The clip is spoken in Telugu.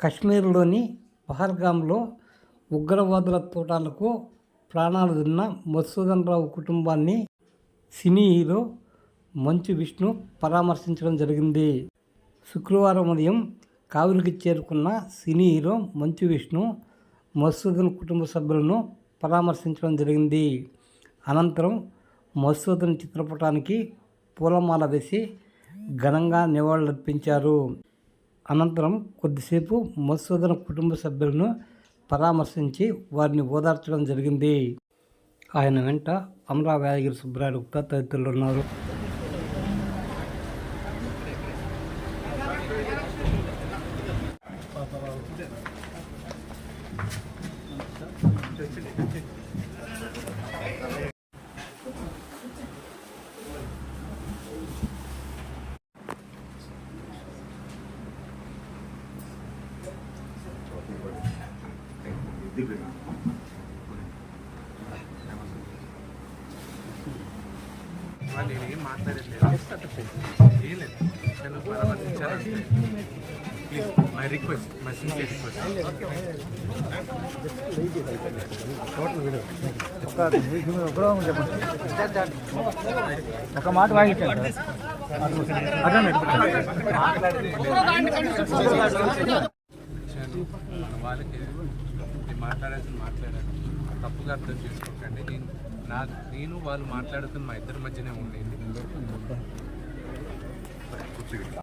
కశ్మీర్లోని పహల్గామ్లో ఉగ్రవాదుల తోటాలకు ప్రాణాలు తిన్న మధుసూదన్ రావు కుటుంబాన్ని సినీ హీరో మంచు విష్ణు పరామర్శించడం జరిగింది. శుక్రవారం ఉదయం కావిలికి చేరుకున్న సినీ హీరో మంచు విష్ణు మధుసూదన్ కుటుంబ సభ్యులను పరామర్శించడం జరిగింది. అనంతరం మధుసూదన్ చిత్రపటానికి పూలమాల వేసి ఘనంగా నివాళులర్పించారు. అనంతరం కొద్దిసేపు మధుసూదన కుటుంబ సభ్యులను పరామర్శించి వారిని ఓదార్చడం జరిగింది. ఆయన వెంట అమరా యాదగిరి సుబ్బరాయుడు గుప్తా తదితరులు ఉన్నారు. వాళ్ళు ఏం మాట్లాడట్లేదు ఏం లేదు నన్ను పరామర్శించాలంటే please my request my sincere request ఒక మాట వాయించండి విషయాలు మన వాళ్ళకి నేను మాట్లాడాల్సిన మాట్లాడాను తప్పుగా అర్థం చేసుకోకండి. నేను నా నేను వాళ్ళు మాట్లాడుతున్న మా ఇద్దరి మధ్యనే ఉండేది